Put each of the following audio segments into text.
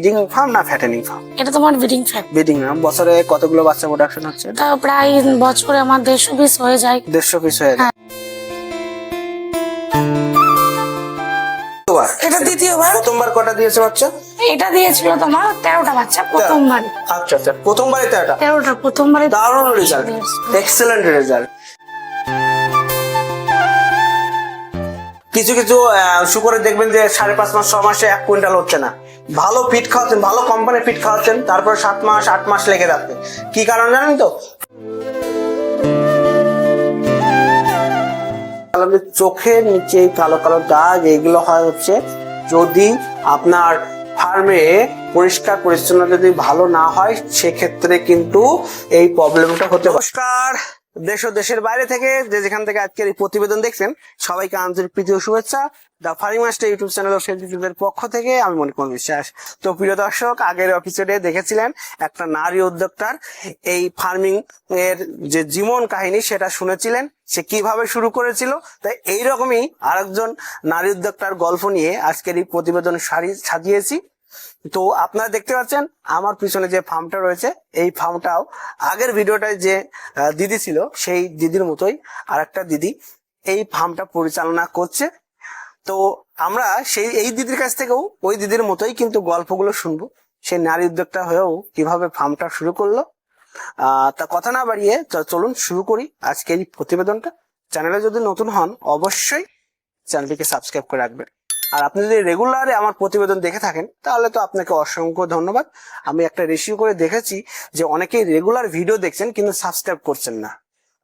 Breeding farm না fattening farm এটা তোমার ব্রিডিং ফ্যাট ব্রিডিং ফার্ম বছরে কতগুলো বাচ্চা প্রোডাকশন হচ্ছে? তা প্রায় বছরে আমার দেড়শো পিস হয়ে যায়। দেড়শো পিস হয়ে যায়। এটা দ্বিতীয়বার প্রথমবার কটা দিয়েছে বাচ্চা? এটা দিয়েছিল তোমার তেরোটা বাচ্চা প্রথমবার আচ্ছা আচ্ছা প্রথমবারই তো এটা তেরোটা প্রথমবারে দারুণ রেজাল্ট এক্সেলেন্ট রেজাল্ট কিছু কিছু আহ, শুকরে দেখবেন যে সাড়ে পাঁচ মাস ছ মাসে এক কুইন্টাল হচ্ছে না। ভালো ফিট খাওয়াচ্ছেন, ভালো কোম্পানির ফিট খাওয়াচ্ছেন, তারপরে সাত মাস, আট মাস লেগে যাচ্ছে। কি কারণ জানেন তো? চোখের নিচে, কালো কালো দাগ এইগুলো হয় হচ্ছে যদি আপনার ফার্মে পরিষ্কার পরিচ্ছন্ন যদি ভালো না হয়, সেক্ষেত্রে কিন্তু এই প্রবলেমটা হতে। নমস্কার। দেশ ও দেশের বাইরে থেকে যে যেখান থেকে আজকের এই প্রতিবেদন দেখছেন, সবাইকে আন্তরিক প্রীতি ও শুভেচ্ছা। The farming master YouTube channel ও ফেসবুকের পক্ষ থেকে আমি মণিকুমার বিশ্বাস। তো প্রিয় দর্শক, আগের এপিসোডে দেখেছিলেন একটা নারী উদ্যোক্তার এই ফার্মিং এর যে জীবন কাহিনী, সেটা শুনেছিলেন। সে কীভাবে শুরু করেছিল? তাই এইরকমই আরেকজন নারী উদ্যোক্তার গল্প নিয়ে আজকের এই প্রতিবেদন সাজিয়েছি। তো আপনারা দেখতে পাচ্ছেন, আমার পিছনে যে ফার্মটা রয়েছে, এই ফার্মটাও আগের ভিডিওটায় যে দিদি ছিল, সেই দিদির মতোই আরেকটা দিদি এই ফার্মটা পরিচালনা করছে। তো আমরা সেই, এই দিদির কাছ থেকেও ওই দিদির মতোই কিন্তু গল্পগুলো শুনব। সেই নারী উদ্যোক্তা হয়েও কীভাবে ফার্মটা শুরু করল। তা কথা না বাড়িয়ে চলুন শুরু করি আজকের এই প্রতিবেদনটা। চ্যানেলে যদি নতুন হন, অবশ্যই চ্যানেলটিকে সাবস্ক্রাইব করে রাখবেন। আর আপনি যদি রেগুলারে আমার প্রতিবেদন দেখে থাকেন, তাহলে তো আপনাকে অসংখ্য ধন্যবাদ। আমি একটা রেশিও করে দেখেছি যে অনেকেই রেগুলার ভিডিও দেখছেন কিন্তু সাবস্ক্রাইব করছেন না।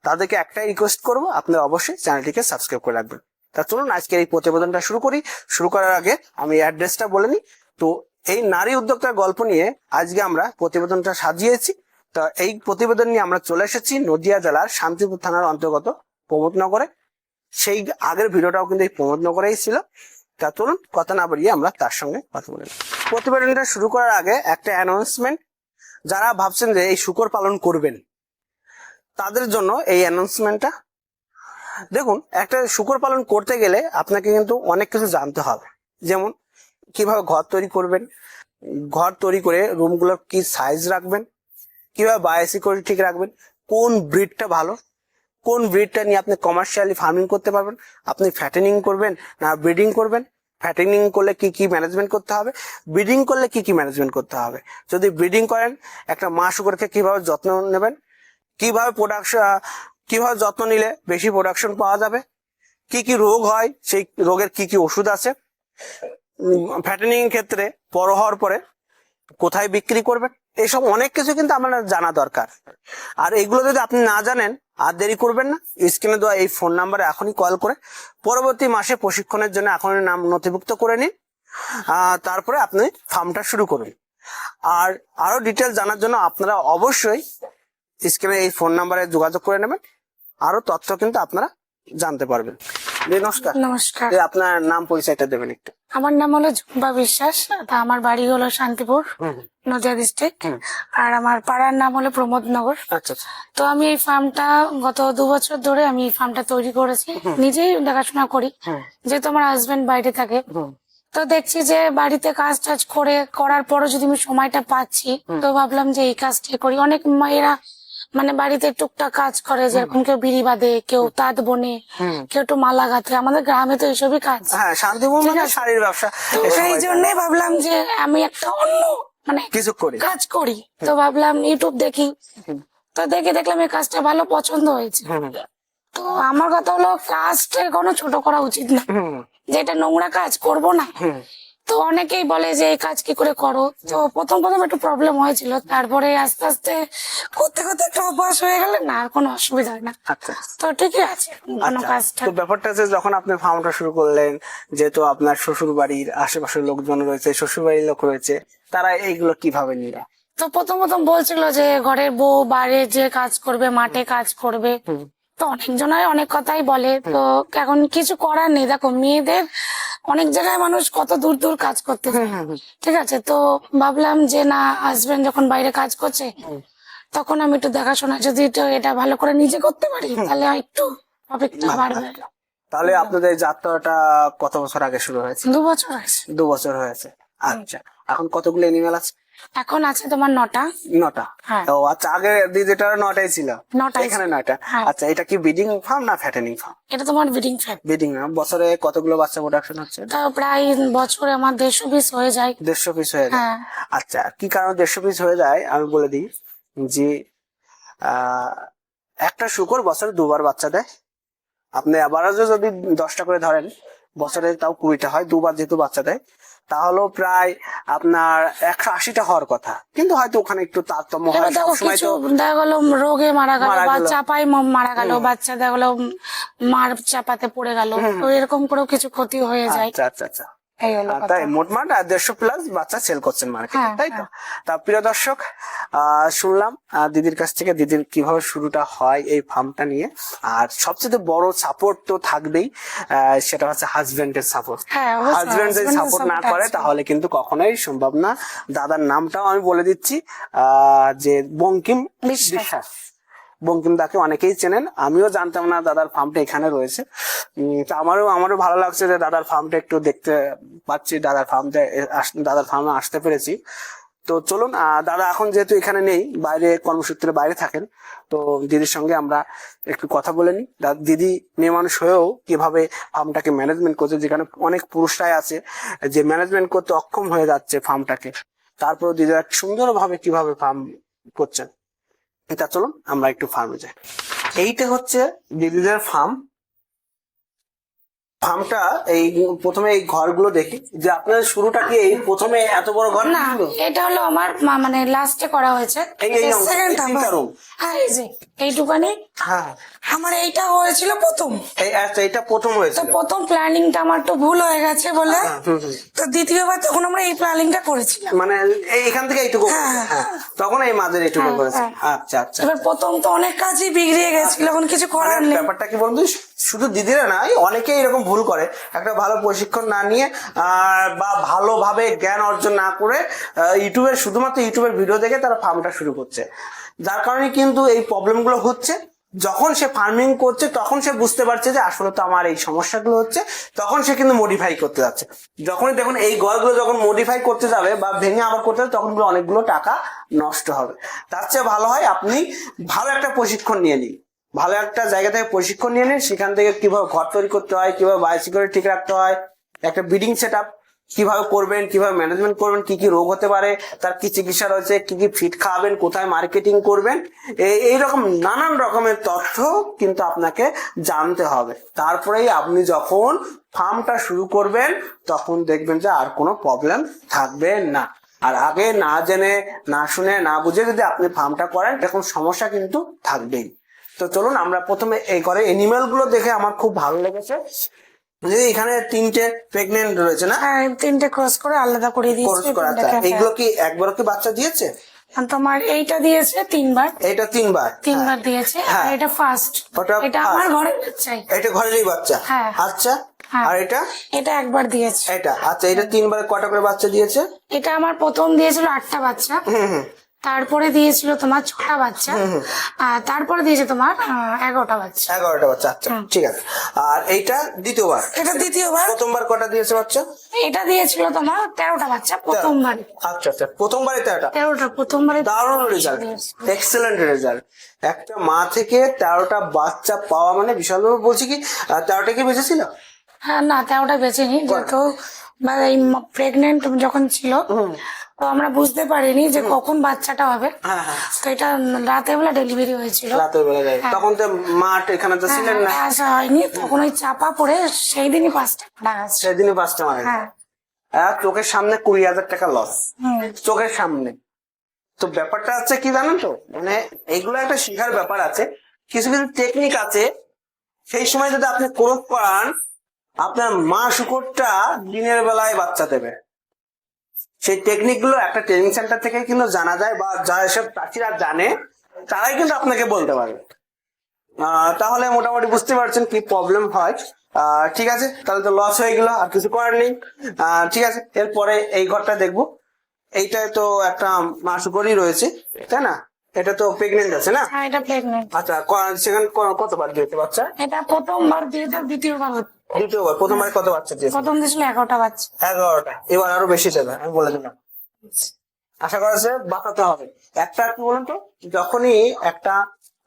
তাদেরকে একটাই রিকোয়েস্ট করব আপনারা অবশ্যই চ্যানেলটিকে সাবস্ক্রাইব করে রাখবেন। তা চলুন আজকের এই প্রতিবেদনটা শুরু করি। শুরু করার আগে আমি অ্যাড্রেসটা বলে নিই। তো এই নারী উদ্যোক্তার গল্প নিয়ে আজকে আমরা প্রতিবেদনটা সাজিয়েছি। তা এই প্রতিবেদন নিয়ে আমরা চলে এসেছি নদিয়া জেলার শান্তিপুর থানার অন্তর্গত প্রমোদনগরে সেই আগের ভিডিওটাও কিন্তু এই প্রমোদনগরেই ছিল। তা চলুন কথা না বাড়িয়ে আমরা তার সঙ্গে কথা বলে। প্রতিবেদনটা শুরু করার আগে একটা অ্যানাউন্সমেন্ট যারা ভাবছেন যে এই শুকর পালন করবেন, তাদের জন্য এই অ্যানাউন্সমেন্টটা দেখুন, একটা শুকর পালন করতে গেলে আপনাকে কিন্তু অনেক কিছু জানতে হবে। যেমন, কীভাবে ঘর তৈরি করবেন, ঘর তৈরি করে রুমগুলোর কি সাইজ রাখবেন, কীভাবে বায়োসিকিউরিটি ঠিক রাখবেন, কোন ব্রিডটা ভালো, কোন ব্রিডটা নিয়ে আপনি কমার্শিয়ালি ফার্মিং করতে পারবেন, আপনি ফ্যাটেনিং করবেন না ব্রিডিং করবেন ফ্যাটেনিং করলে কি কি ম্যানেজমেন্ট করতে হবে ব্রিডিং করলে কি কি ম্যানেজমেন্ট করতে হবে। যদি ব্রিডিং করেন, একটা মা শুকরকে কীভাবে যত্ন নেবেন, কীভাবে প্রোডাকশন কীভাবে যত্ন নিলে বেশি প্রোডাকশন পাওয়া যাবে? কি কি রোগ হয়? সেই রোগের কি কি ওষুধ আছে? ফ্যাটেনিং ক্ষেত্রে বড় হওয়ার পরে কোথায় বিক্রি করবেন? এইসব অনেক কিছু কিন্তু আমার জানা দরকার। আর এগুলো যদি আপনি না জানেন, আর দেরি করবেন না, স্ক্রিনে দেওয়া এই ফোন নাম্বারে এখনই কল করে পরবর্তী মাসে প্রশিক্ষণের জন্য এখনই নাম নথিভুক্ত করে নিন। তারপরে আপনি ফার্মটা শুরু করুন। আর আরও ডিটেল জানার জন্য আপনারা অবশ্যই স্ক্রিনে এই ফোন নাম্বারে যোগাযোগ করে নেবেন। আরও তথ্য কিন্তু আপনারা জানতে পারবেন। নমস্কার। নমস্কার। আপনার নাম পরিচয়টা দেবেন একটু। আমার নাম হলো ঝুম্পা বিশ্বাস তা আমার বাড়ি হলো শান্তিপুর নদিয়া ডিস্ট্রিক্ট আর আমার পাড়ার নাম হলো প্রমোদনগর। আচ্ছা আচ্ছা। তো আমি এই ফার্মটা গত দু বছর ধরে আমি এই ফার্মটা তৈরি করেছি। নিজেই দেখাশোনা করি। যেহেতু আমার হাজবেন্ড বাইরে থাকে। তো দেখছি যে বাড়িতে কাজ টাজ করে করার পরও যদি আমি সময়টা পাচ্ছি তো ভাবলাম যে এই কাজটাই করি। অনেক মায়েরা মানে বাড়িতে টুকটাক কাজ করে যেরকম কেউ বিড়ি বাঁধে কেউ তাঁত বনে কেউ একটু মালা গাঁথে। আমাদের গ্রামে তো এইসবই কাজ। হ্যাঁ শান্তিপুর মানে শাড়ির ব্যবসা। এই সেই জন্যই ভাবলাম যে আমি একটা অন্য মানে কিছু করি। কাজ করি। তো ভাবলাম ইউটিউব দেখি। তো দেখে দেখলাম এই কাজটা ভালো পছন্দ হয়েছে। তো আমার কথা হলো কাজটা কোনো ছোট করা উচিত না। যে এটা নোংরা কাজ করব না। তো অনেকেই বলে যে এই কাজ কি করে করো? তো প্রথম প্রথম একটু প্রবলেম হয়েছিল। তারপরে আস্তে আস্তে করতে করতে একটা অভ্যাস হয়ে গেলে না আর কোনো অসুবিধা হয় না। আচ্ছা। তো ঠিকই আছে কোনো আচ্ছা, কাজটা। তো ব্যাপারটা যে যখন আপনি ফার্মটা শুরু করলেন যেহেতু আপনার শ্বশুর বাড়ির আশেপাশের লোকজন রয়েছে শ্বশুর বাড়ির লোক রয়েছে তারা এইগুলো কীভাবে নিল তো প্রথম প্রথম বলছিল যে ঘরের বউ বাইরে যে কাজ করবে মাঠে কাজ করবে। তো অনেকজনাই অনেক কথাই বলে। তো এখন কিছু করার নেই। দেখো মেয়েদের অনেক জায়গায় মানুষ কত দূর দূর কাজ করতে যায়। ঠিক আছে তো ভাবলাম যে না হাজবেন্ড যখন বাইরে কাজ করছে তখন আমি একটু দেখাশোনা যদি একটু এটা ভালো করে নিজে করতে পারি তাহলে একটু বাড়বে। তাহলে আপনাদের যাত্রাটা কত বছর আগে শুরু হয়েছে? দু বছর হয়েছে। দু বছর হয়েছে। আচ্ছা এখন কতগুলো এনিমেল আছে? এখন আছে তোমার নটা। নটা? হ্যাঁ। ও আচ্ছা আগে দিদিটার নটাই ছিল। নটাই এখানে নয়টা। হ্যাঁ। আচ্ছা এটা কি ব্রিডিং ফার্ম না ফ্যাটেনিং ফার্ম এটা তোমার ব্রিডিং ফ্যাট ব্রিডিং না বছরে কতগুলো বাচ্চা প্রোডাকশন হচ্ছে? তা প্রায় বছরে আমার দেড়শো পিস হয়ে যায়। দেড়শো পিস হয়ে যায়। হ্যাঁ। আচ্ছা কি কারণে দেড়শো পিস হয়ে যায়? আমি বলে দিই যে আহ, একটা শুকর বছরে দুবার বাচ্চা দেয়। আপনি অ্যাভারেজে যদি দশটা করে ধরেন বছরে তাও কুড়িটা হয় দুবার যেহেতু বাচ্চা দেয় তাহলেও প্রায় আপনার একশো আশিটা হওয়ার কথা। কিন্তু হয়তো ওখানে একটু তারতম্য হয় সবসময় কিছু তো দেখা গেল রোগে মারা গেল বা। চাপাই মারা গেল বাচ্চা দেখা গেল মার চাপাতে পড়ে গেল। তো এরকম করেও কিছু ক্ষতি হয়ে যায়। আচ্ছা আচ্ছা। আচ্ছা কথা। তাই মোটমাট দেড়শো প্লাস বাচ্চা সেল করছেন মার্কেটে হ্যাঁ, তাই তো? তা প্রিয় দর্শক শুনলাম দিদির কাছ থেকে দিদির কীভাবে শুরুটা হয় এই ফার্মটা নিয়ে। আর সবচেয়ে বড় সাপোর্ট তো থাকবেই সেটা হচ্ছে হাজবেন্ডের সাপোর্ট হ্যাঁ হাজবেন্ড যদি সাপোর্ট না করে তাহলে কিন্তু কখনোই সম্ভব না। দাদার নামটাও আমি বলে দিচ্ছি আহ, যে বঙ্কিম বিশ্বাস। বিশ্বাস বঙ্কিম দাকে অনেকেই চেনেন। আমিও জানতাম না দাদার ফার্মটা এখানে রয়েছে। তো আমারও আমারও ভালো লাগছে যে দাদার ফার্মটা একটু দেখতে পাচ্ছি, দাদার ফার্মটা দাদার ফার্মে আসতে পেরেছি। তো চলুন দাদা এখন যেহেতু এখানে নেই, বাইরে কর্মসূত্রে বাইরে থাকেন, তো দিদির সঙ্গে আমরা একটু কথা বলে নিই। দিদি মেয়ে মানুষ হয়েও কীভাবে ফার্মটাকে ম্যানেজমেন্ট করছে, যেখানে অনেক পুরুষরাই আছে, যে ম্যানেজমেন্ট করতে অক্ষম হয়ে যাচ্ছে ফার্মটাকে তারপর দিদিরা সুন্দরভাবে কীভাবে ফার্ম করছেন? এটা চলুন আমরা একটু ফার্মে যাই। এইটা হচ্ছে দিদিদের ফার্ম ফার্মটা এই প্রথমে এই ঘরগুলো দেখি যে আপনার শুরুটা কি এই প্রথমে এত বড় ঘর না এটা হলো আমার মা- মানে লাস্টে করা হয়েছে। এই- এই অংশ, সেকেন্ড এই তিনটা room। হ্যাঁ এই যে এইটুকানি। হ্যাঁ। আমার এইটা হয়েছিল প্রথম। এই আচ্ছা এটা প্রথম তো হয়েছে প্রথম প্ল্যানিংটা আমার একটু ভুল হয়ে গেছে বলে। হুম, হুম। তো দ্বিতীয়বার তখন আমরা এই প্ল্যানিংটা করেছিলাম। মানে এই এখান থেকে এইটুকু। হ্যাঁ তখন এই মাঝের এইটুকু হ্যাঁ, করেছে। হ্যাঁ। আচ্ছা আচ্ছা। এবার প্রথম তো অনেক কাজই বিগড়িয়ে গেছিল এখন কিছু করার মানে নেই। ব্যাপারটা কি বন্ধু শুধু দিদিরা নাই অনেকেই এরকম ভুল করে। একটা ভালো প্রশিক্ষণ না নিয়ে বা ভালোভাবে জ্ঞান অর্জন না করে আহ, ইউটিউবের শুধুমাত্র ইউটিউবের ভিডিও দেখে তারা ফার্মটা শুরু করছে। যার কারণে কিন্তু এই প্রবলেমগুলো হচ্ছে। যখন সে ফার্মিং করছে তখন সে বুঝতে পারছে যে আসলে তো আমার এই সমস্যাগুলো হচ্ছে। তখন সে কিন্তু মডিফাই করতে যাচ্ছে। যখনই দেখুন এই গড়গুলো যখন মডিফাই করতে যাবে বা ভেঙে আবার করতে যাবে তখন অনেকগুলো টাকা নষ্ট হবে। তার চেয়ে ভালো হয় আপনি ভালো একটা প্রশিক্ষণ নিয়ে নিন। ভালো একটা জায়গা থেকে প্রশিক্ষণ নিয়ে নিন, সেখান থেকে কীভাবে ঘর তৈরি করতে হয়, কীভাবে বায়োসিকিউরিটি ঠিক রাখতে হয়, একটা ব্রিডিং সেট আপ কীভাবে করবেন, কীভাবে ম্যানেজমেন্ট করবেন, কি কি রোগ হতে পারে, তার কি চিকিৎসা রয়েছে, কি কি ফিড খাওয়াবেন কোথায় মার্কেটিং করবেন এই- রকম নানান রকমের তথ্য কিন্তু আপনাকে জানতে হবে। তারপরেই আপনি যখন ফার্মটা শুরু করবেন, তখন দেখবেন যে আর কোনো প্রবলেম থাকবে না। আর আগে না জেনে, না শুনে, না বুঝে যদি আপনি ফার্মটা করেন, এরকম সমস্যা কিন্তু থাকবেই। তো চলুন আমরা প্রথমে এই ঘরে এনিমেলগুলো দেখে আমার খুব ভালো লেগেছে। যে এখানে তিনটে প্রেগনেন্ট রয়েছে না? হ্যাঁ তিনটে ক্রস করে আলাদা করে কোর্স দিয়েছি করা হ্যাঁ। এইগুলো কি একবার কি বাচ্চা দিয়েছে? তোমার এইটা দিয়েছে তিনবার। এটা তিনবার তিনবার দিয়েছে আর হ্যাঁ। এটা ফার্স্ট এটা আমার ঘরে চাই এটা। ঘরেরই বাচ্চা। হ্যাঁ। আচ্ছা হ্যাঁ। আর এটা? এটা একবার দিয়েছে। এটা আচ্ছা এটা তিনবার কটা করে বাচ্চা দিয়েছে? এটা আমার প্রথম দিয়েছিল আটটা বাচ্চা। হুম হুম। তারপরে দিয়েছিল তোমার ছটা বাচ্চা। আর তারপরে দিয়েছে তোমার এগারোটা বাচ্চা। এগারোটা বাচ্চা আচ্ছা ঠিক আছে। আর এইটা দ্বিতীয়বার? এটা দ্বিতীয়বার। প্রথমবার কটা দিয়েছে বাচ্চা? এটা দিয়েছিল তোমার তেরোটা বাচ্চা প্রথমবার আচ্ছা আচ্ছা প্রথমবারে তেরোটা? তেরোটা প্রথমবারে দারুণ রেজাল্ট এক্সেলেন্ট রেজাল্ট একটা মা থেকে তেরোটা বাচ্চা পাওয়া মানে বিশাল ব্যাপার। বলছি কি তেরোটা কি বেঁচেছিল? হ্যাঁ না তেরোটা বেঁচে নি যেহেতু মানে প্রেগনেন্ট যখন ছিল তো আমরা বুঝতে পারিনি যে কখন বাচ্চাটা হবে। হ্যাঁ হ্যাঁ। তো এটা রাতের বেলা ডেলিভারি হয়েছিল। রাতের বেলা যায়। তখন তো মাঠ এখানে তো ছিলেন না। হ্যাঁ, আসা হয়নি। তখন ওই চাপা পড়ে সেই দিনই পাঁচটা মারা গেছে। সেদিনই পাঁচটা মারা গেছে। হ্যাঁ। চোখের সামনে কুড়ি হাজার টাকা লস চোখের সামনে। তো ব্যাপারটা হচ্ছে কি জানেন তো? মানে এইগুলো একটা শেখার ব্যাপার আছে। কিছু কিছু টেকনিক আছে। সেই সময় যদি আপনি ক্রোধ করান আপনার মা শুকরটা দিনের বেলায় বাচ্চা দেবে। সেই টেকনিকগুলো একটা ট্রেনিং সেন্টার থেকে কিন্তু জানা যায় বা যা এসব চাষিরা জানে তারাই কিন্তু আপনাকে বলতে পারবে তাহলে মোটামুটি বুঝতে পারছেন কি প্রবলেম হয়। ঠিক আছে তাহলে তো লস হয়ে গেল আর কিছু করার নেই। ঠিক আছে এরপরে এই ঘরটা দেখব। এইটায় তো একটা মাসুকরই রয়েছে তাই না? এটা তো প্রেগনেন্ট আছে না? হ্যাঁ এটা প্রেগনেন্ট আচ্ছা সেখানে কতবার দিয়েছে বাচ্চা? এটা প্রথমবার দিয়েছে দ্বিতীয়বার হচ্ছে। দ্বিতীয়বার প্রথমবার কত বাচ্চা দিয়েছে। প্রথম দিয়েছিল এগারোটা বাচ্চা। এগারোটা। এবার আরও বেশি দেবে আমি বলে দিলাম। আশা করা বাঁচাতে হবে। একটা কি বলুন তো? যখনই একটা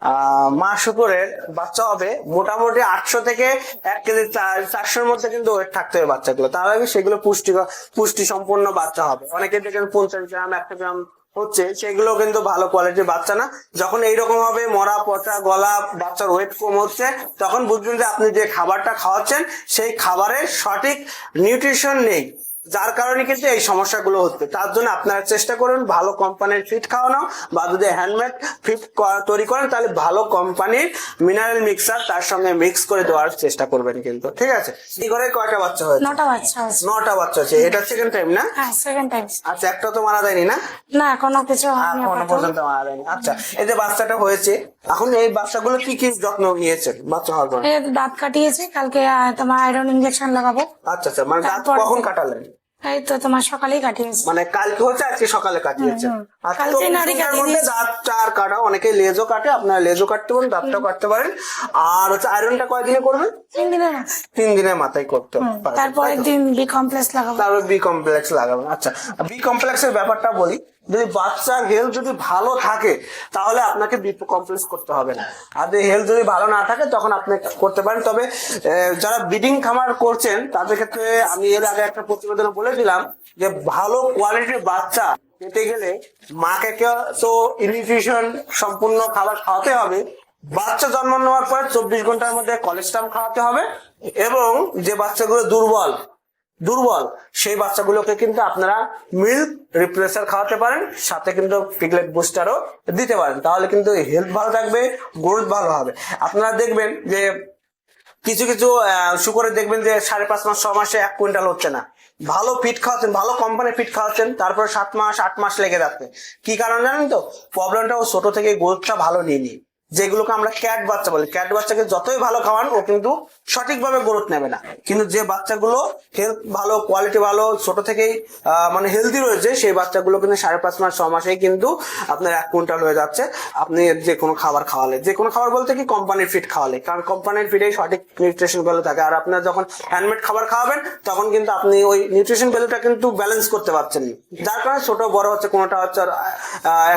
আহ, মা শুকুরের বাচ্চা হবে মোটামুটি আটশো থেকে এক কেজি চারশোর মধ্যে কিন্তু ওয়েট থাকতে হবে বাচ্চাগুলো। তাহলে সেগুলো পুষ্টি পুষ্টি সম্পন্ন বাচ্চা হবে। অনেকে দেখেন পঞ্চাশ গ্রাম একটা গ্রাম হচ্ছে, সেগুলো কিন্তু ভালো কোয়ালিটির বাচ্চা না। যখন এইরকম হবে, মরা, পচা, গলা, বাচ্চার ওয়েট কম হচ্ছে, তখন বুঝবেন যে আপনি যে খাবারটা খাওয়াচ্ছেন, সেই খাবারের সঠিক নিউট্রিশন নেই। যার কারণে কিন্তু এই সমস্যাগুলো হচ্ছে। তার জন্য আপনারা চেষ্টা করুন ভালো কোম্পানির ফিট খাওয়ানো বা যদি হ্যান্ডমেড ফিট তৈরি করেন তাহলে ভালো কোম্পানির মিনারেল মিক্সার তার সঙ্গে মিক্স করে দেওয়ার চেষ্টা করবেন কিন্তু। ঠিক আছে? এই ঘরে কয়টা বাচ্চা হয়েছে? নটা বাচ্চা আছে নটা বাচ্চা আছে এটা সেকেন্ড টাইম না? হ্যাঁ সেকেন্ড টাইম আচ্ছা একটা তো মারা যায়নি না? না এখনও কিছু হয়নি এখনও। পর্যন্ত মারা যায়নি। আচ্ছা এই যে বাচ্চাটা হয়েছে এখন এই বাচ্চাগুলো কি কি যত্ন নিয়েছেন বাচ্চা হওয়ার পর দাঁত কাটিয়েছি কালকে তোমার আয়রন ইঞ্জেকশন লাগাবো। আচ্ছা আচ্ছা মানে দাঁত কখন কাটালেন? এই তো তোমার সকালেই কাটিয়েছে। মানে কালকে হচ্ছে আজকে সকালে। আর কালকে নারী কাটিয়েছে। দাঁতটা চার কাটা অনেকে লেজও কাটে আপনারা লেজও কাটতে পারেন দাঁতটাও কাটতে পারেন। আর হচ্ছে আয়রনটা কয়দিনে করবেন? তিন দিনের মাথায়। তিন দিনের মাথায় করতে পারবেন তারপরে দিন বি কমপ্লেক্স লাগাবো। তারপর বি কমপ্লেক্স লাগাবেন আচ্ছা। বি কমপ্লেক্সের ব্যাপারটা বলি। যদি বাচ্চার হেলথ যদি ভালো থাকে, তাহলে আপনাকে বি কমপ্লেক্স করতে হবে না। আর যদি হেলথ যদি ভালো না থাকে, তখন আপনি করতে পারেন। তবে যারা ব্রিডিং খামার করছেন, তাদের ক্ষেত্রে আমি এর আগে একটা প্রতিবেদনে বলেছিলাম যে, ভালো কোয়ালিটির বাচ্চা পেতে গেলে মাকে তো নিউট্রিশন সম্পূর্ণ খাবার খাওয়াতে হবে। বাচ্চা জন্ম নেওয়ার পর চব্বিশ ঘণ্টার মধ্যে কলেস্ট্রাম খাওয়াতে হবে এবং যে বাচ্চাগুলো দুর্বল দুর্বল। সেই বাচ্চাগুলোকে কিন্তু আপনারা মিল্ক রিপ্লেসার খাওয়াতে পারেন, সাথে কিন্তু পিগলেট বুস্টারও দিতে পারেন। তাহলে কিন্তু হেলথ ভালো থাকবে গ্রোথ ভালো হবে। আপনারা দেখবেন যে কিছু কিছু শুকরে দেখবেন যে সাড়ে পাঁচ মাস, ছ মাসে এক কুইন্টাল হচ্ছে না। ভালো ফিট খাওয়াচ্ছেন, ভালো কোম্পানির ফিট খাওয়াচ্ছেন, তারপরে সাত মাস, আট মাস লেগে যাচ্ছে। কি কারণ জানেন তো? প্রবলেমটা ও ছোট থেকে গ্রোথটা ভালো নিয়ে। যেগুলোকে আমরা ক্যাট বাচ্চা বলি। ক্যাট বাচ্চাকে যতই ভালো খাওয়ান, ও কিন্তু সঠিকভাবে গ্রোথ নেবে না। কিন্তু যে বাচ্চাগুলো হেলথ ভালো কোয়ালিটি ভালো, ছোট থেকেই মানে হেলদি রয়েছে, সেই বাচ্চাগুলো কিন্তু সাড়ে পাঁচ মাস, ছ মাসেই কিন্তু আপনার এক কুইন্টাল হয়ে যাচ্ছে। আপনি যে কোনো খাবার খাওয়ালে। যে কোনো খাবার বলতে কি কোম্পানির ফিট খাওয়ালে। কারণ কোম্পানির ফিটেই সঠিক নিউট্রিশন ভ্যালু থাকে। আর আপনার যখন হ্যান্ডমেড খাবার খাওয়াবেন, তখন কিন্তু আপনি ওই নিউট্রিশন ভ্যালুটা কিন্তু ব্যালেন্স করতে পারছেন না। যার কারণে ছোট, বড় হচ্ছে, কোনোটা হচ্ছে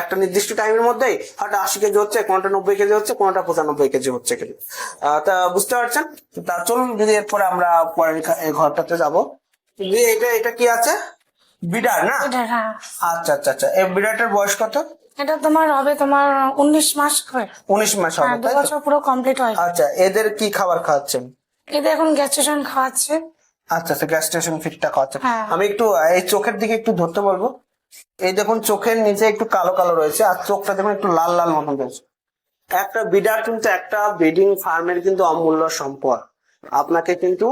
একটা নির্দিষ্ট টাইমের মধ্যেই হয়তো আশি কেজি হচ্ছে, কোনোটা নব্বই কেজি হচ্ছে কোনোটা পঁচানব্বই কেজি হচ্ছে আহ, তা বুঝতে পারছেন? তা চলুন যদি এরপরে আমরা পরের ঘরটাতে যাব। যে এটা এটা কি আছে? বিডার না? হ্যাঁ। আচ্ছা আচ্ছা আচ্ছা। এই বিড়াটার বয়স কত? এটা তোমার হবে তোমার উনিশ মাস করে। উনিশ মাস হবে হ্যাঁ দু বছর পুরো কমপ্লিট হয় আচ্ছা এদের কি খাবার খাওয়াচ্ছেন? এদের এখন গ্যাস্ট্রেশন খাওয়াচ্ছে। আচ্ছা আচ্ছা গ্যাস স্টেশন ফিটটা খাওয়াচ্ছেন হ্যাঁ। আমি একটু এই চোখের দিকে একটু ধরতে বলব। এই দেখুন চোখের নিচে একটু কালো কালো রয়েছে আর চোখটা দেখুন একটু লাল লাল মতন রয়েছে। একটা বিডার কিন্তু একটা ব্রিডিং ফার্মের কিন্তু অমূল্য সম্পদ। আপনাকে কিন্তু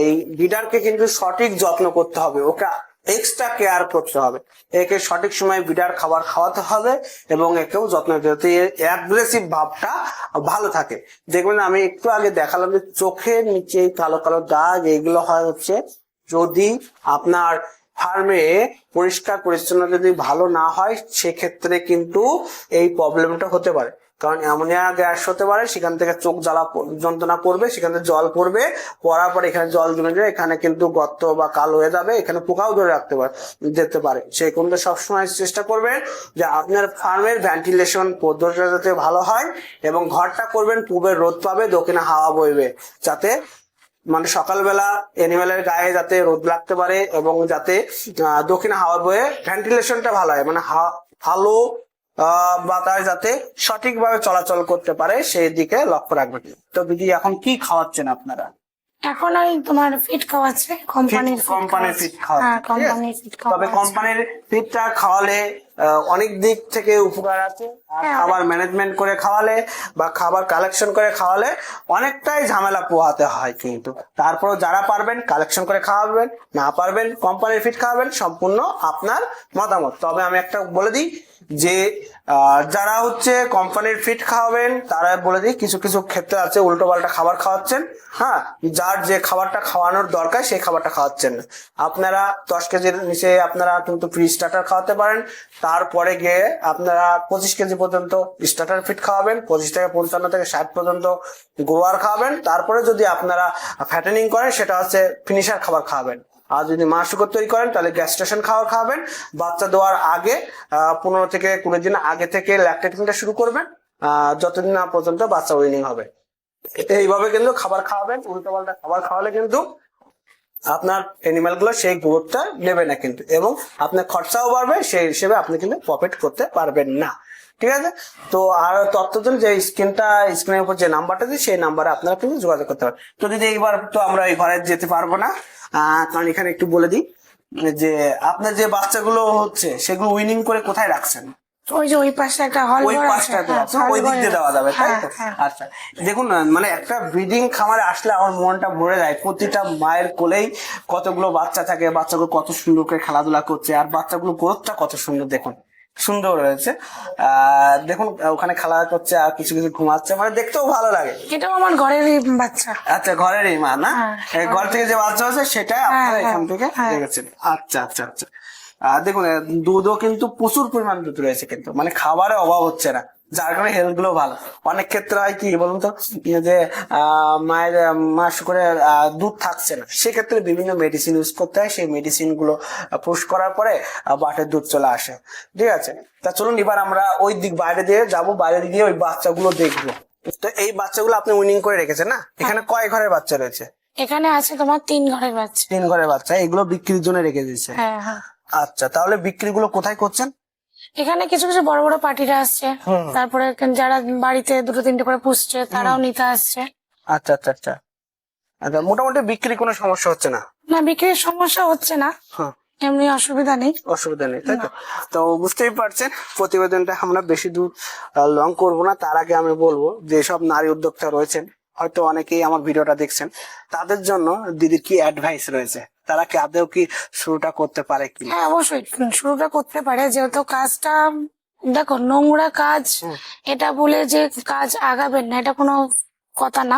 এই বিডারকে কিন্তু সঠিক যত্ন করতে হবে, ওকে এক্সট্রা কেয়ার করতে হবে। একে সঠিক সময় বিডার খাবার খাওয়াতে হবে এবং একেও যত্ন হবে অ্যাগ্রেসিভ ভাবটা ভালো থাকে। দেখবেন আমি একটু আগে দেখালাম যে চোখের নিচে কালো কালো দাগ, এগুলো হয় হচ্ছে যদি আপনার ফার্মে পরিষ্কার পরিচ্ছন্ন যদি ভালো না হয়, সেক্ষেত্রে কিন্তু এই প্রবলেমটা হতে পারে। কারণ অ্যামোনিয়া গ্যাস হতে পারে, সেখান থেকে চোখ জ্বালা যন্ত্রণা করবে সেখান থেকে জল পড়বে, পড়ার পর এখানে জল জমে যাবে এখানে কিন্তু গর্ত বা কালো হয়ে যাবে, এখানে পোকাও ধরে রাখতে পারে যেতে পারে। সেই কোনটা সবসময় চেষ্টা করবেন যে আপনার ফার্মের ভেন্টিলেশন পদ্ধতিটা যাতে ভালো হয় এবং ঘরটা করবেন পূবের রোদ পাবে, দক্ষিণে হাওয়া বইবে, যাতে মানে সকালবেলা এনিমেলের গায়ে যাতে রোদ লাগতে পারে এবং যাতে দক্ষিণে হাওয়া বয়ে ভেন্টিলেশনটা ভালো হয়। মানে হা- ভালো বাতাস যাতে সঠিকভাবে চলাচল করতে পারে সেই দিকে লক্ষ্য রাখবেন। তো দিদি এখন কি খাওয়াচ্ছেন আপনারা? এখন ওই তোমার ফিট খাওয়াচ্ছে কোম্পানির কোম্পানির ফিট খাওয়া তবে কোম্পানির ফিটটা খাওয়ালে অনেক দিক থেকে উপকার আছে। আর হ্যাঁ, খাবার ম্যানেজমেন্ট করে খাওয়ালে বা খাবার কালেকশন করে খাওয়ালে অনেকটাই ঝামেলা পোহাতে হয় কিন্তু। তারপর যারা পারবেন কালেকশন করে খাওয়াবেন না পারবেন কোম্পানির ফিট খাওয়াবেন সম্পূর্ণ আপনার মতামত। তবে আমি একটা বলে দিই যে যারা হচ্ছে কোম্পানির ফিট খাওয়াবেন তারা বলে দিই কিছু কিছু ক্ষেত্রে আছে উল্টো পাল্টা খাবার খাওয়াচ্ছেন। হ্যাঁ যার যে খাবারটা খাওয়ানোর দরকার সেই খাবারটা খাওয়াচ্ছেন আপনারা দশ কেজির নিচে আপনারা কিন্তু ফ্রি স্টার্টার খাওয়াতে পারেন। তারপরে গিয়ে আপনারা পঁচিশ কেজি পর্যন্ত স্টার্টার ফিট খাওয়াবেন, পঁচিশ থেকে পঞ্চান্ন থেকে ষাট পর্যন্ত গোয়ার খাওয়াবেন। তারপরে যদি আপনারা ফ্যাটেনিং করেন, সেটা হচ্ছে ফিনিশার খাবার খাওয়াবেন। আর যদি মা শুকর তৈরি করেন, তাহলে গ্যাস্ট্রেশন খাওয়ার খাওয়াবেন। বাচ্চা দেওয়ার আগে পনেরো থেকে কুড়ি দিন আগে থেকে ল্যাকটেটিংটা শুরু করবেন। যতদিন না পর্যন্ত বাচ্চা উইনিং হবে। এইভাবে কিন্তু খাবার খাওয়াবেন, উল্টো পাল্টা খাবার খাওয়ালে কিন্তু আপনার এনিম্যালগুলো সেই গ্রোথটা নেবে না কিন্তু। এবং আপনার খরচাও বাড়বে, সেই হিসেবে আপনি কিন্তু প্রফিট করতে পারবেন না। ঠিক আছে? তো আর তথ্যের জন্য যে স্ক্রিনটা, স্ক্রিনের উপর যে নাম্বারটা দিই সেই নাম্বারে আপনারা কিন্তু যোগাযোগ করতে পারেন তো দিদি, এইবার তো আমরা এই ঘরে যেতে পারব না। কারণ এখানে একটু বলে দিই যে, আপনার যে বাচ্চাগুলো হচ্ছে, সেগুলো উইনিং করে কোথায় রাখছেন? ওই যে ওই পাশে একটা হল ওই পাশটাতে হ্যাঁ, আছে ওই দিক দিয়ে দেওয়া যাবে তাই হ্যাঁ, তো? হ্যাঁ। আচ্ছা দেখুন মানে একটা ব্রিডিং খামারে আসলে আমার মনটা ভরে যায়। প্রতিটা মায়ের কোলেই কতগুলো বাচ্চা থাকে বাচ্চাগুলো কত সুন্দর করে খেলাধুলা করছে আর বাচ্চাগুলো গ্রোথটা কত সুন্দর দেখুন সুন্দর রয়েছে আহ দেখুন ওখানে খেলা করছে আর কিছু কিছু ঘুমাচ্ছে মানে দেখতেও ভালো লাগে। এটাও আমার ঘরেরই বাচ্চা। আচ্ছা ঘরেরই মা না। ঘর থেকে যে বাচ্চা আছে সেটা আপনারা এখান থেকে। দেখেছেন। আচ্ছা আচ্ছা আচ্ছা। দেখুন দুধও কিন্তু প্রচুর পরিমাণ দুধ রয়েছে কিন্তু। মানে খাবারের অভাব হচ্ছে না। যার কারণে হেলথগুলো ভালো। অনেক ক্ষেত্রে হয় কি বলুন তো ইয়ে যে মায়ের মাস করে দুধ থাকছে না। সেক্ষেত্রে বিভিন্ন মেডিসিন ইউজ করতে হয়। সেই মেডিসিনগুলো পুশ করার পরে বাটের দুধ চলে আসে। ঠিক আছে? তা চলুন এবার আমরা ওই দিক বাইরে দিয়ে যাব। বাইরে দিয়ে ওই বাচ্চাগুলো দেখব। তো এই বাচ্চাগুলো আপনি উইনিং করে রেখেছেন না? এখানে কয় ঘরের বাচ্চা রয়েছে? এখানে আছে তোমার তিন ঘরের বাচ্চা। তিন ঘরের বাচ্চা। এগুলো বিক্রির জন্য রেখে দিয়েছে। হ্যাঁ হ্যাঁ। আচ্ছা তাহলে বিক্রিগুলো কোথায় করছেন? এখানে কিছু কিছু বড় বড় পার্টিরা আসছে। তারপরে যারা বাড়িতে দুটো তিনটে করে পুষছে তারাও নিতে আসছে। আচ্ছা আচ্ছা আচ্ছা। আচ্ছা মোটামুটি বিক্রি কোনো সমস্যা হচ্ছে না? না বিক্রির সমস্যা হচ্ছে না। এমনি অসুবিধা নেই। অসুবিধা নেই তাই তো? তো বুঝতেই পারছেন প্রতিবেদনটা আমরা বেশি দূর লং করব না। তার আগে আমি বলব যে সব নারী উদ্যোক্তা রয়েছেন হয়তো অনেকেই আমার ভিডিওটা দেখছেন তাদের জন্য দিদির কি অ্যাডভাইস রয়েছে? তারা কি আদেও কি শুরুটা করতে পারে কি হ্যাঁ অবশ্যই। শুরুটা করতে পারে যেহেতু কাজটা দেখো নোংরা কাজ এটা বলে যে কাজ আগাবেন না এটা কোনো কথা না।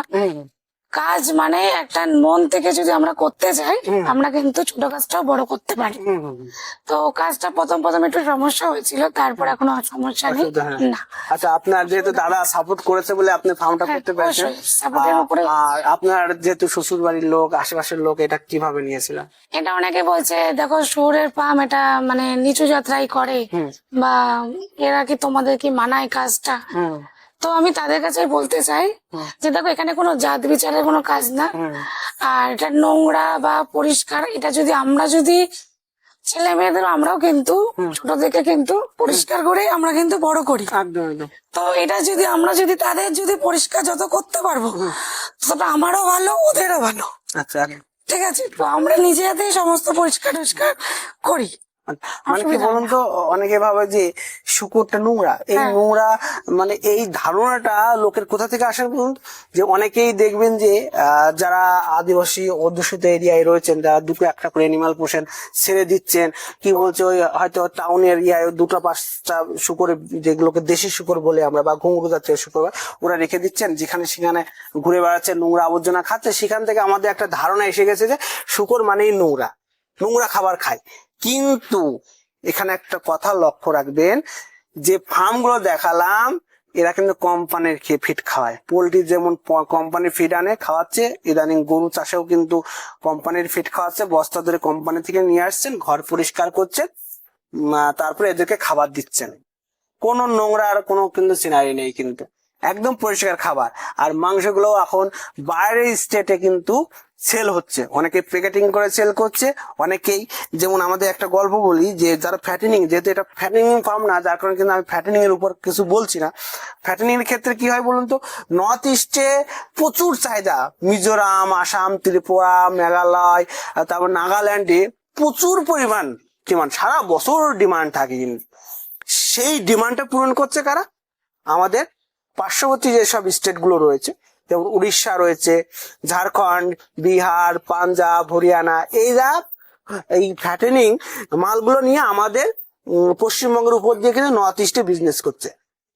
কাজ মানে একটা মন থেকে যদি আমরা করতে চাই হুম। আমরা কিন্তু ছোট কাজটাও বড় করতে পারি। তো কাজটা প্রথম প্রথম একটু সমস্যা হয়েছিল তারপর এখন আর সমস্যা নেই। হ্যাঁ। না। আচ্ছা আপনার যেহেতু দাদা সাপোর্ট করেছে বলে আপনি ফার্মটা হ্যাঁ, করতে পেরেছেন। আর আপনার যেহেতু শ্বশুর বাড়ির লোক আশেপাশের লোক এটা কীভাবে নিয়েছিল? এটা অনেকে বলছে দেখো শহরের পাম এটা মানে নিচু যাত্রাই করে বা এরা কি তোমাদের কি মানায় কাজটা? তো আমি তাদের কাছে বলতে চাই যে দেখো এখানে কোনো জাত বিচারের কোনো কাজ না। আর এটা নোংরা বা পরিষ্কার এটা যদি আমরা যদি ছেলে মেয়েদের আমরাও কিন্তু ছোট থেকে কিন্তু পরিষ্কার করে আমরা কিন্তু বড় করি। তো এটা যদি আমরা যদি তাদের যদি পরিষ্কার যত করতে পারব ততটা আমারও ভালো ওদেরও ভালো। আচ্ছা ঠিক আছে? তো আমরা নিজে হাতেই সমস্ত পরিষ্কার টরিষ্কার করি। মানে কি অসুবিধা বলুন তো অনেকে ভাবে যে শুকুরটা নোংরা। এই হ্যাঁ। নোংরা মানে এই ধারণাটা লোকের কোথা থেকে আসে বলুন? যে অনেকেই দেখবেন যে যারা আদিবাসী অধ্যুষিত এরিয়ায় রয়েছেন যারা দুটো একটা করে এনিমাল পোষেন ছেড়ে দিচ্ছেন কি বলছে ওই হয়তো টাউন এরিয়ায় দুটো পাঁচটা শুকর যেগুলোকে দেশি শুকর বলে আমরা বা ঘুঙরু জাতীয় শুকর ওরা রেখে দিচ্ছেন যেখানে সেখানে ঘুরে বেড়াচ্ছে নোংরা আবর্জনা খাচ্ছে। সেখান থেকে আমাদের একটা ধারণা এসে গেছে যে শুকর মানেই নোংরা। নোংরা খাবার খায়। কিন্তু এখানে একটা কথা লক্ষ্য রাখবেন, যে ফার্মগুলো দেখালাম, এরা কিন্তু কোম্পানির খেয়ে ফিট খাওয়ায়। পোলট্রি যেমন কোম্পানির ফিট আনে, খাওয়াচ্ছে, ইদানিং গরু চাষেও কিন্তু কোম্পানির ফিট খাওয়াচ্ছে বস্তা ধরে কোম্পানি থেকে নিয়ে আসছেন, ঘর পরিষ্কার করছেন তারপরে এদেরকে খাবার দিচ্ছেন। কোনো নোংরা আর কোনো কিন্তু সিনারি নেই কিন্তু। একদম পরিষ্কার খাবার। আর মাংসগুলো এখন বাইরের স্টেটে কিন্তু সেল হচ্ছে। অনেকে প্যাকেটিং করে সেল করছে, অনেকেই যেমন আমাদের একটা গল্প বলি যে, যারা ফ্যাটেনিং যেহেতু এটা ফ্যাটেনিং ফার্ম না, যার কারণে কিন্তু আমি ফ্যাটেনিং এর উপর কিছু বলছি না। ফ্যাটেনিং এর ক্ষেত্রে কি হয় বলুন তো? নর্থ ইস্টে প্রচুর চাহিদা। মিজোরাম, আসাম, ত্রিপুরা, মেঘালয় তারপর নাগাল্যান্ডে প্রচুর পরিমাণ ডিমান্ড সারা বছর ডিমান্ড থাকে কিন্তু। সেই ডিমান্ডটা পূরণ করছে কারা? আমাদের পার্শ্ববর্তী যেসব স্টেটগুলো রয়েছে, যেমন উড়িষ্যা রয়েছে, ঝাড়খণ্ড, বিহার, পাঞ্জাব, হরিয়ানা, এই এইরা এই ফ্যাটেনিং মালগুলো নিয়ে আমাদের পশ্চিমবঙ্গের উপর দিয়ে কিন্তু নর্থ ইস্টে বিজনেস করছে।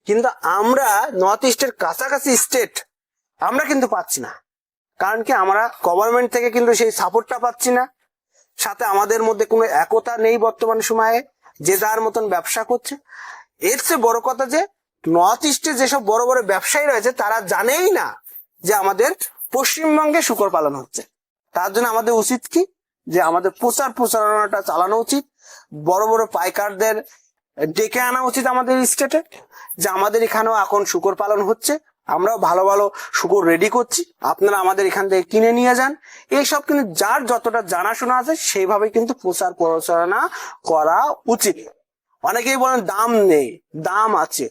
কিন্তু আমরা নর্থ ইস্টের কাছাকাছি স্টেট আমরা কিন্তু পাচ্ছি না। কারণ কি আমরা গভর্নমেন্ট থেকে কিন্তু সেই সাপোর্টটা পাচ্ছি না। সাথে আমাদের মধ্যে কোনো একতা নেই বর্তমান সময়ে, যে যার মতন ব্যবসা করছে। এর চেয়ে বড় কথা যে নর্থ ইস্টে যেসব বড় বড় ব্যবসায়ী রয়েছে, তারা জানেই না যে আমাদের পশ্চিমবঙ্গে শুকর পালন হচ্ছে। তার জন্য আমাদের উচিত কি? যে আমাদের প্রচার প্রচারণাটা চালানো উচিত। বড় বড় পাইকারদের ডেকে আনা উচিত আমাদের স্টেটে যে আমাদের এখানেও এখন শুকর পালন হচ্ছে। আমরাও ভালো ভালো শুকর রেডি করছি। আপনারা আমাদের এখান থেকে কিনে নিয়ে যান। এইসব কিন্তু যার যতটা জানাশোনা আছে, সেইভাবে কিন্তু প্রচার প্রচারণা করা উচিত। অনেকেই বলেন, দাম নেই, দাম আছে।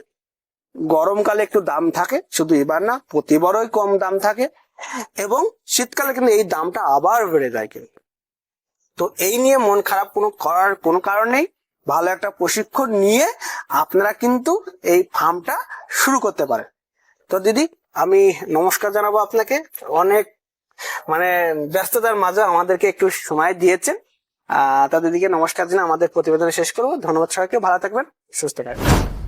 গরমকালে একটু দাম থাকে, শুধু এবার না প্রতিবারই কম দাম থাকে, এবং শীতকালে কিন্তু এই দামটা আবার বেড়ে যায় কিন্তু। তো এই নিয়ে মন খারাপ কোনো করার কোনো কারণ নেই, ভালো একটা প্রশিক্ষণ নিয়ে আপনারা কিন্তু এই ফার্মটা শুরু করতে পারেন। তো দিদি, আমি নমস্কার জানাব আপনাকে। অনেক মানে ব্যস্ততার মাঝে আমাদেরকে একটু সময় দিয়েছেন। তা দিদিকে নমস্কার জানিয়ে আমাদের প্রতিবেদন শেষ করব। ধন্যবাদ সবাইকে। ভালো থাকবেন, সুস্থ থাকবেন।